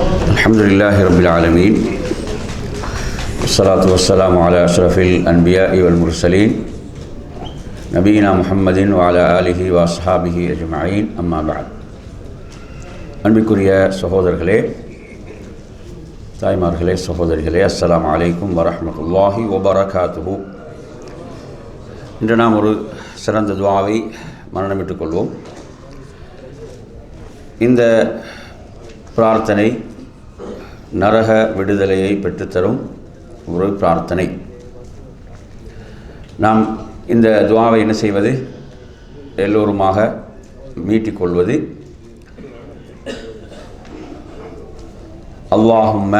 الحمد لله رب العالمين والصلاة والسلام على أشرف الأنبياء والمرسلين نبينا محمد وعلى آله وأصحابه أجمعين أما بعد அன்பிற்குரிய சகோதரர்களே தாய்மார்களே சகோதரிகளே அஸ்ஸலாமு அலைக்கும் வரஹ்மத்துல்லாஹி வபரகாத்துஹு இன்று நாம் ஒரு சிறந்த துவாவை மரணமிட்டுக் கொள்வோம் இந்த பிரார்த்தனை நரக விடுதலையை பெற்றுத்தரும் ஒரு பிரார்த்தனை நாம் இந்த துவாவை என்ன செய்வது எல்லோருமாக மீட்டிக்கொள்வது அல்லாஹும்ம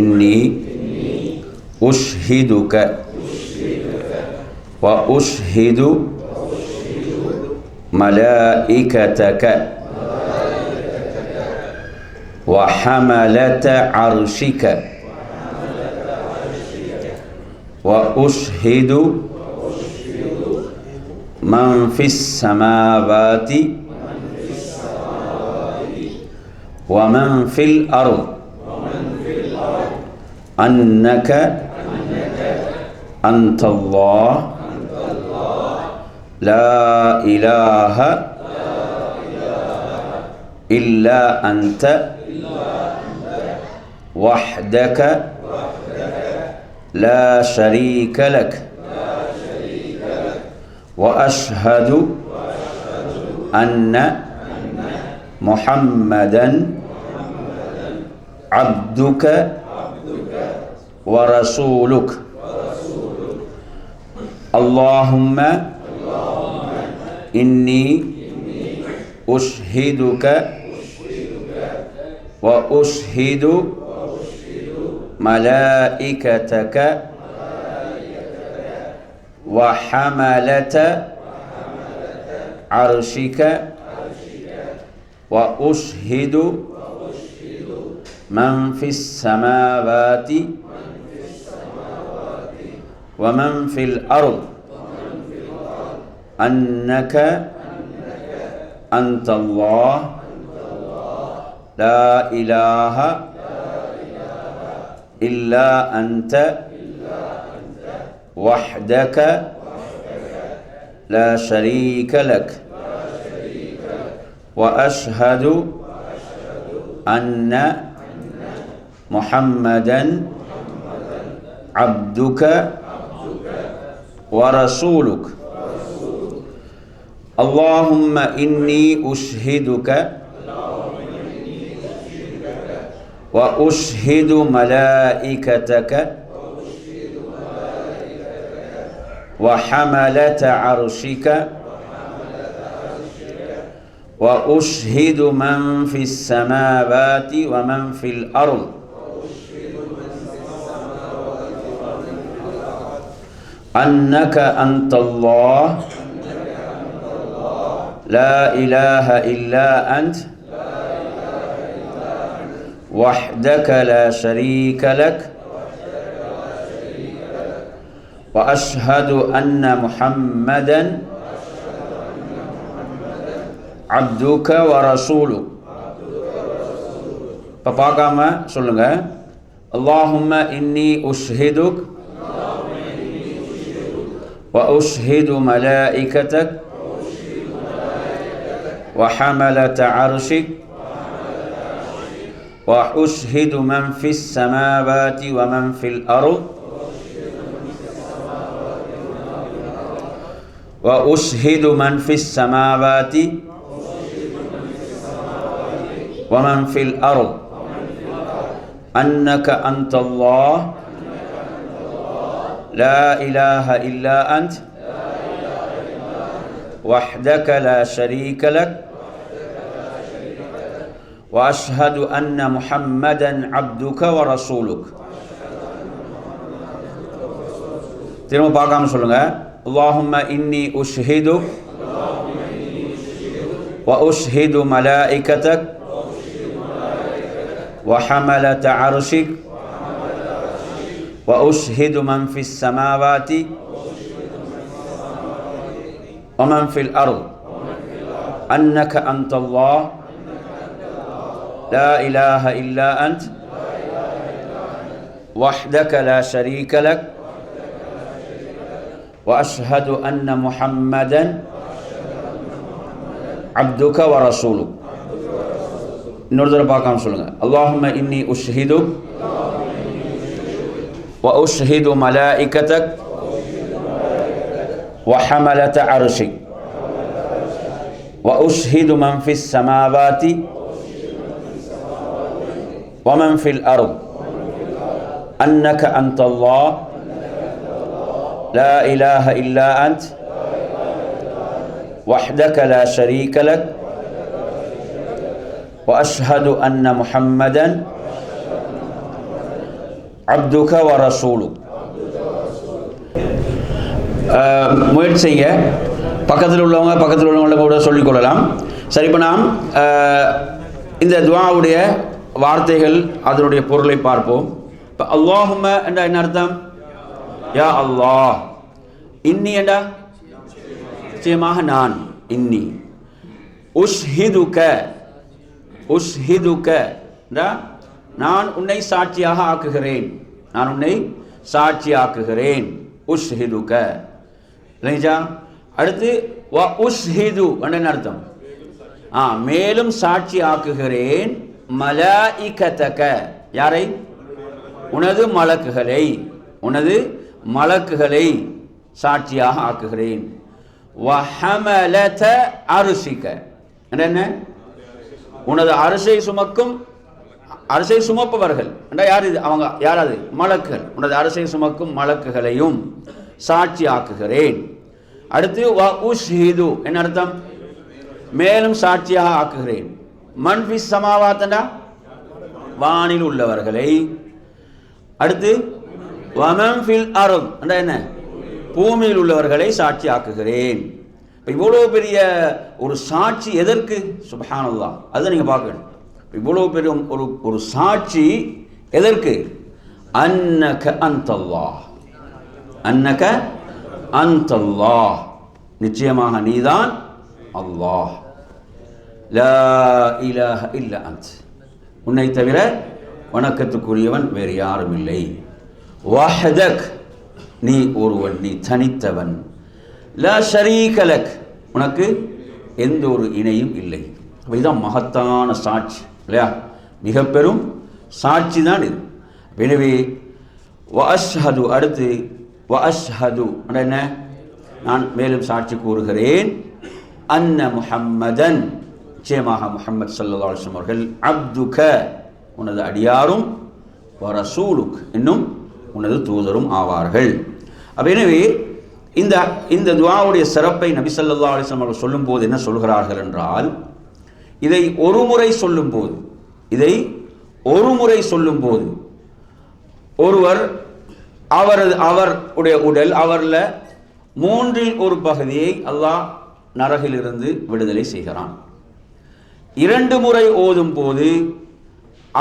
இன்னி உஷ்ஹிதுக வ உஷ்ஹிது ملائكتك وحملة عرشك. وأشهد من في السماوات ومن في الأرض. أنك أنت الله. لا إله إلا أنت. وحدك لا شريك لك. وأشهد أن محمدا عبدك ورسولك. اللهم إني أشهدك وأشهد ملائكتك وحملة عرشك وأشهد من في السماوات ومن في الأرض أنك أنت الله لا إله إلا أنت وحدك لا شريك لك وأشهد أن محمدا عبدك ورسولك. اللهم إني أشهدك وأشهد ملائكتك وحملة عرشك وأشهد من في السماوات ومن في الأرض أنك أنت الله. لا إله إلا أنت. وحدك لا شريك لك وأشهد أن محمدا عبدك ورسولك இப்போ பார்க்காம சொல்லுங்க اللهم إني أشهدك وأشهد ملائكتك وحملة عرشك وأشهد من في السماوات ومن في الأرض. وأشهد من في السماوات ومن في الأرض. أنك أنت الله. لا إله إلا أنت. وحدك لا شريك لك. واشهد ان محمدا عبدك ورسولك திரும்ப பார்க்காம சொல்லுங்க اللهم اني اشهدك واشهد ملائكتك وحملة عرشك واشهد من في السماوات ومن في الارض انك انت الله لا إله إلا أنت. وحدك لا شريك لك. وأشهد أن محمدا عبدك ورسولك. نرد باكام سلنا اللهم إني أشهدك وأشهد ملائكتك وحملة عرشك. وأشهد من في السماوات ومن في الأرض أنك أنت الله لا إله إلا أنت وحدك لا شريك لك وأشهد أن محمدا عبدك ورسولك அஹ், முயற்சி செய்ய பக்கத்தில் உள்ளவங்க பக்கத்தில் உள்ளவங்கள கூட சொல்லிக்கொள்ளலாம் சரி இப்போ நாம் அஹ், இந்த துவாவுடைய வார்த்தைகள் அதனுடைய பொருளை பார்ப்போம். இப்போ அல்லாஹும என்றா என்ன அர்த்தம்? யா அல்லாஹ். இன்னி என்றா? நிச்சயமாக நான் இன்னி. உஷ்ஹிதுக உஷ்ஹிதுக நான் உன்னை சாட்சியாக ஆக்குகிறேன். நான் உன்னை சாட்சியாக்குகிறேன். உஷ்ஹிதுக. இல்லைங்களா? அடுத்து வ உஷ்ஹிது என்ன அர்த்தம்? ஆ மேலும் சாட்சி ஆக்குகிறேன் மலாயிகதக. யாரை? உனது மலக்குகளை. உனது மலக்குகளை சாட்சியாக ஆக்குகிறேன். வஹமலத அரிசிக்க என்ன உனது அரசை சுமக்கும் அரசை சுமப்பவர்கள். என்றா யார் இது? அவங்க யார் அது? மலக்குகள். உனது அரசை சுமக்கும் மலக்குகளையும் சாட்சி ஆக்குகிறேன். அடுத்து வ உஷ்ஹிது என்ன அர்த்தம்? மேலும் சாட்சியாக ஆக்குகிறேன். மன்ஃபி சமாவாத்தண்டா? வானில் உள்ளவர்களை. அடுத்து வமம் ஃபில் அருள் என்ன? பூமியில் உள்ளவர்களை சாட்சி ஆக்குகிறேன் இப்போ இவ்வளோ பெரிய ஒரு சாட்சி எதற்கு? சுபஹானல்லா. அதை நீங்கள் பார்க்கணும். இவ்வளோ பெரிய ஒரு ஒரு சாட்சி எதற்கு? அன்னக அந்தல்லா. அன்னக அந்தல்லா. நிச்சயமாக நீதான் அல்லாஹ். லா இலாஹ இல்ல அன்த். உன்னை தவிர வணக்கத்துக்குரியவன் வேறு யாரும் இல்லை. வாஹதக் நீ ஒருவன் நீ தனித்தவன். லா ஷரீகலக் உனக்கு எந்த ஒரு இணையும் இல்லை. இதுதான் மகத்தான சாட்சி இல்லையா? மிக பெரும் சாட்சி தான் இது. எனவே வஅஷ்ஹது அடுத்து வஅஷ்ஹது என்ன? நான் மேலும் சாட்சி கூறுகிறேன். அன்ன முஹம்மதன். நிச்சயமாக முகமது ஸல்லல்லாஹு அலைஹி அவர்கள் அப்துக உனது அடியாரும் வரசூலுக் இன்னும் உனது தூதரும் ஆவார்கள். அப்ப எனவே இந்த இந்த துவாவுடைய சிறப்பை நபி ஸல்லல்லாஹு அவர்கள் சொல்லும்போது என்ன சொல்கிறார்கள் என்றால் இதை ஒரு முறை சொல்லும்போது இதை ஒரு முறை சொல்லும்போது ஒருவர் அவரது அவருடைய உடல் அவரில் மூன்றில் ஒரு பகுதியை அல்லாஹ் நரகிலிருந்து விடுதலை செய்கிறான். இரண்டு முறை ஓதும் போது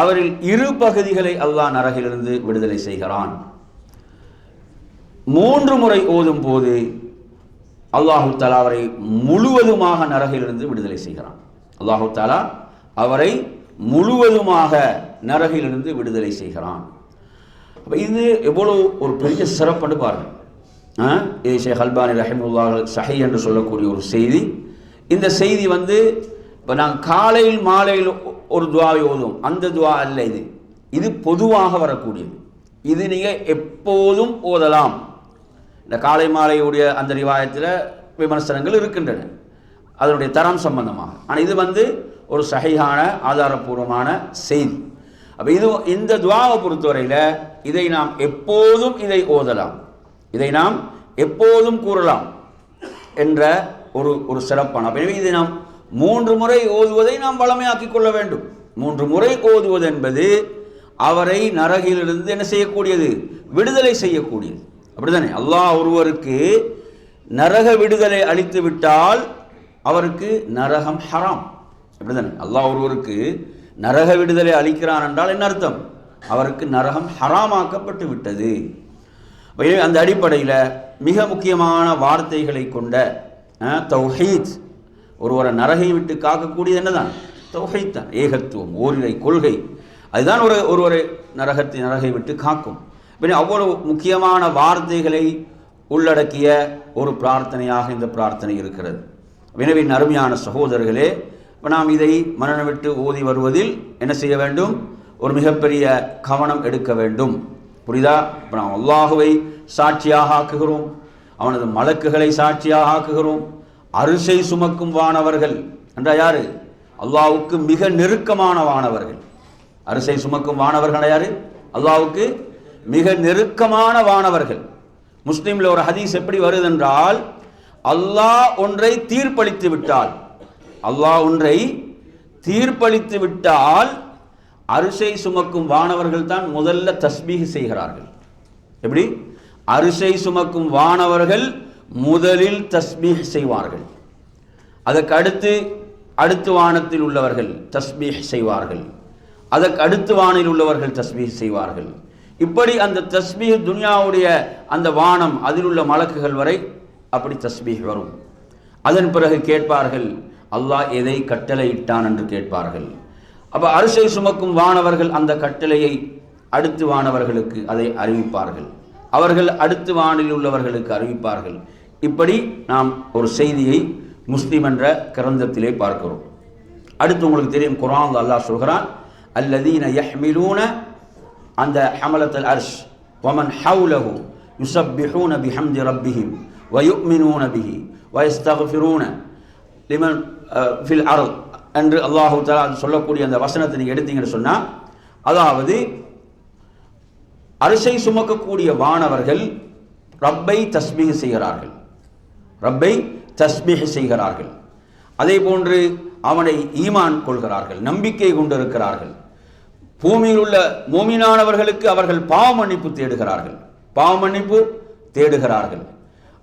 அவரில் இரு பகுதிகளை அல்லாஹ் நரகிலிருந்து விடுதலை செய்கிறான். மூன்று முறை ஓதும் போது அல்லாஹு தாலா அவரை முழுவதுமாக நரகிலிருந்து விடுதலை செய்கிறான். அல்லாஹு தாலா அவரை முழுவதுமாக நரகிலிருந்து விடுதலை செய்கிறான். அப்போ இது எவ்வளவு ஒரு பெரிய சிறப்புன்னு பாருங்க. இது ஷேக் அல்பானி ரஹிமுல்லா சஹி என்று சொல்லக்கூடிய ஒரு செய்தி. இந்த செய்தி வந்து இப்போ நாங்கள் காலையில் மாலையில் ஒ- ஒரு துவாவை ஓதும் அந்த துவா அல்ல இது. இது பொதுவாக வரக்கூடியது. இது நீங்கள் எப்போதும் ஓதலாம். இந்த காலை மாலையுடைய அந்த ரிவாயத்தில் விமர்சனங்கள் இருக்கின்றன. அதனுடைய தரம் சம்பந்தமாக. ஆனால் இது வந்து ஒரு சகையான ஆதாரபூர்வமான செய்தி. அப்போ இது இந்த துவாவை பொறுத்தவரையில் இதை நாம் எப்போதும் இதை ஓதலாம். இதை நாம் எப்போதும் கூறலாம். என்ற ஒரு ஒரு சிறப்பான எனவே இதை நாம் மூன்று முறை ஓதுவதை நாம் வளமையாக்கிக் கொள்ள வேண்டும். மூன்று முறை ஓதுவது என்பது அவரை நரகிலிருந்து என்ன செய்யக்கூடியது? விடுதலை செய்யக்கூடியது. அப்படிதானே அல்லாஹ் ஒருவருக்கு நரக விடுதலை அளித்து விட்டால் அவருக்கு நரகம் ஹராம். அப்படிதானே அல்லாஹ் ஒருவருக்கு நரக விடுதலை அளிக்கிறான் என்றால் என்ன அர்த்தம்? அவருக்கு நரகம் ஹராமாக்கப்பட்டு விட்டது. அந்த அடிப்படையில் மிக முக்கியமான வார்த்தைகளை கொண்ட தௌஹீத் ஒருவரை நரகை விட்டு காக்கக்கூடியது என்னதான்? தொகைத்தான் ஏகத்துவம் ஓரிரை கொள்கை. அதுதான் ஒரு ஒருவரை நரகத்தை நரகை விட்டு காக்கும். பின் அவ்வளவு முக்கியமான வார்த்தைகளை உள்ளடக்கிய ஒரு பிரார்த்தனையாக இந்த பிரார்த்தனை இருக்கிறது. எனவே அருமையான சகோதரர்களே நாம் இதை மனநம் விட்டு ஓதி வருவதில் என்ன செய்ய வேண்டும்? ஒரு மிகப்பெரிய கவனம் எடுக்க வேண்டும். புரிதா இப்போ நாம் அல்லாஹுவை சாட்சியாக ஆக்குகிறோம். அவனது மலக்குகளை சாட்சியாக ஆக்குகிறோம். அரிசை சுமக்கும் வானவர்கள். என்றா யாரு? அல்லாவுக்கு மிக நெருக்கமான வானவர்கள். அரிசை சுமக்கும் வானவர்கள் யாரு? அல்லாவுக்கு மிக நெருக்கமான வானவர்கள். முஸ்லீம்ல ஒரு ஹதீஸ் எப்படி வருது என்றால் அல்லாஹ் ஒன்றை தீர்ப்பளித்து விட்டால் அல்லாஹ் ஒன்றை தீர்ப்பளித்து விட்டால் அரிசை சுமக்கும் வானவர்கள் தான் முதல்ல தஸ்மீக செய்கிறார்கள். எப்படி? அரிசை சுமக்கும் வானவர்கள் முதலில் தஸ்மீஹ் செய்வார்கள். அதற்கு அடுத்து அடுத்து வானத்தில் உள்ளவர்கள் தஸ்மீஹ் செய்வார்கள். அதற்கு அடுத்து வானில் உள்ளவர்கள் தஸ்மீஹ் செய்வார்கள். இப்படி அந்த தஸ்மீஹ் துனியாவுடைய அந்த வானம் அதில் உள்ள மலக்குகள் வரை அப்படி தஸ்மீஹ் வரும். அதன் பிறகு கேட்பார்கள் அல்லாஹ் எதை கட்டளையிட்டான்? என்று கேட்பார்கள். அப்போ அரிசை சுமக்கும் வானவர்கள் அந்த கட்டளையை அடுத்து வானவர்களுக்கு அதை அறிவிப்பார்கள். அவர்கள் அடுத்து வானில் உள்ளவர்களுக்கு அறிவிப்பார்கள். இப்படி நாம் ஒரு செய்தியை முஸ்லீம் என்ற கிரந்தத்திலே பார்க்கிறோம். அடுத்து உங்களுக்கு தெரியும் குரான் அல்லாஹ் சொல்கிறான் அல்லதீன யஹ்மிலூன அந்த ஹமலத்தல் அர்ஷ் வமன் ஹவுலஹு யுசப்பிஹூன பிஹம்தி ரப்பிஹிம் வயுமினூன பிஹி வயஸ்தகஃபிரூன லிமன் ஃபில் அருள் என்று அல்லாஹு தலா சொல்லக்கூடிய அந்த வசனத்தை நீங்கள் எடுத்தீங்கன்னு சொன்னால் அதாவது அரிசை சுமக்கக்கூடிய வானவர்கள் ரப்பை தஸ்பீஹ் செய்கிறார்கள். ரப்பை தஸ்பீஹ் செய்கிறார்கள். அதே போன்று அவனை ஈமான் கொள்கிறார்கள் நம்பிக்கை கொண்டிருக்கிறார்கள். பூமியில் உள்ள மோமினானவர்களுக்கு அவர்கள் பாவ மன்னிப்பு தேடுகிறார்கள். பாவ மன்னிப்பு தேடுகிறார்கள்.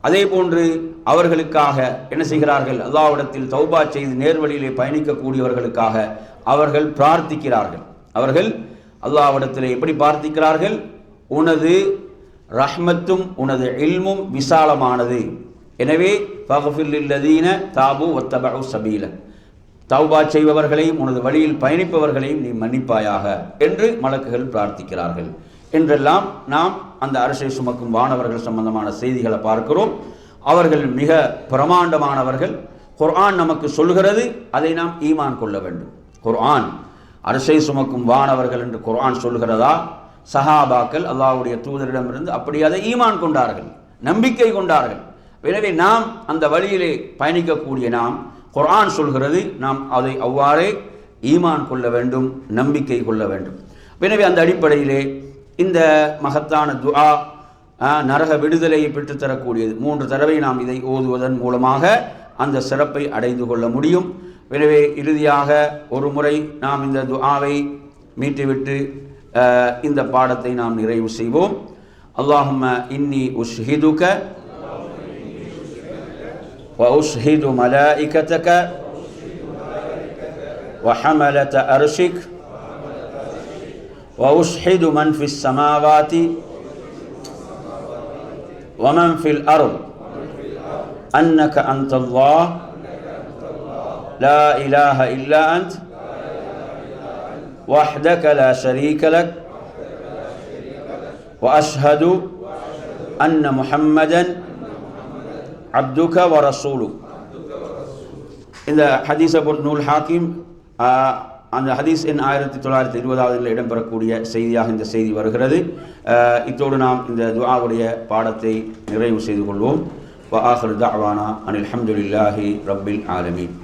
அதே போன்று அவர்களுக்காக என்ன செய்கிறார்கள்? அல்லாவிடத்தில் தௌபா செய்து நேர்வழியிலே பயணிக்கக்கூடியவர்களுக்காக அவர்கள் பிரார்த்திக்கிறார்கள். அவர்கள் அல்லாவிடத்தில் எப்படி பிரார்த்திக்கிறார்கள்? உனது ரஹ்மத்தும் உனது இல்மும் விசாலமானது. எனவே பகஃபில்லதீன தாபு ஒத்தபு சபீல தௌபா செய்பவர்களையும் உனது வழியில் பயணிப்பவர்களையும் நீ மன்னிப்பாயாக என்று மலக்குகள் பிரார்த்திக்கிறார்கள். என்றெல்லாம் நாம் அந்த அரசை சுமக்கும் வானவர்கள் சம்பந்தமான செய்திகளை பார்க்கிறோம். அவர்கள் மிக பிரமாண்டமானவர்கள். குர்ஆன் நமக்கு சொல்கிறது அதை நாம் ஈமான் கொள்ள வேண்டும். குர்ஆன் அரசை சுமக்கும் வானவர்கள் என்று குர்ஆன் சொல்கிறதா சஹாபாக்கள் அல்லாஹ்வுடைய தூதரிடமிருந்து அப்படி அதை ஈமான் கொண்டார்கள் நம்பிக்கை கொண்டார்கள். எனவே நாம் அந்த வழியிலே பயணிக்கக்கூடிய நாம் குர்ஆன் சொல்கிறது நாம் அதை அவ்வாறே ஈமான் கொள்ள வேண்டும் நம்பிக்கை கொள்ள வேண்டும். எனவே அந்த அடிப்படையிலே இந்த மகத்தான துஆ நரக விடுதலையை பெற்றுத்தரக்கூடியது. மூன்று தடவை நாம் இதை ஓதுவதன் மூலமாக அந்த சிறப்பை அடைந்து கொள்ள முடியும். எனவே இறுதியாக ஒரு முறை நாம் இந்த துஆவை மீட்டுவிட்டு இந்த பாடத்தை நாம் நிறைவு செய்வோம். அல்லாஹும்ம இன்னி உஷ்ஹிதுக وأشهد ملائكتك وحملة أرشك وأشهد من في السماوات ومن في الأرض. أنك أنت الله. لا إله إلا أنت. وحدك لا شريك لك. وأشهد أن محمدًا அப்துக வரசூலு இந்த ஹதீஸை பொறுத்த நூல் ஹாக்கிம் அந்த ஹதீஸ் என் ஆயிரத்தி தொள்ளாயிரத்தி இருபதாவதில் இடம்பெறக்கூடிய செய்தியாக இந்த செய்தி வருகிறது. இத்தோடு நாம் இந்த துவாவுடைய பாடத்தை நிறைவு செய்து கொள்வோம். வ ஆஹர் தாவானா அனில் ஹம்துலில்லாஹி ரப்பில் ஆலமீன்.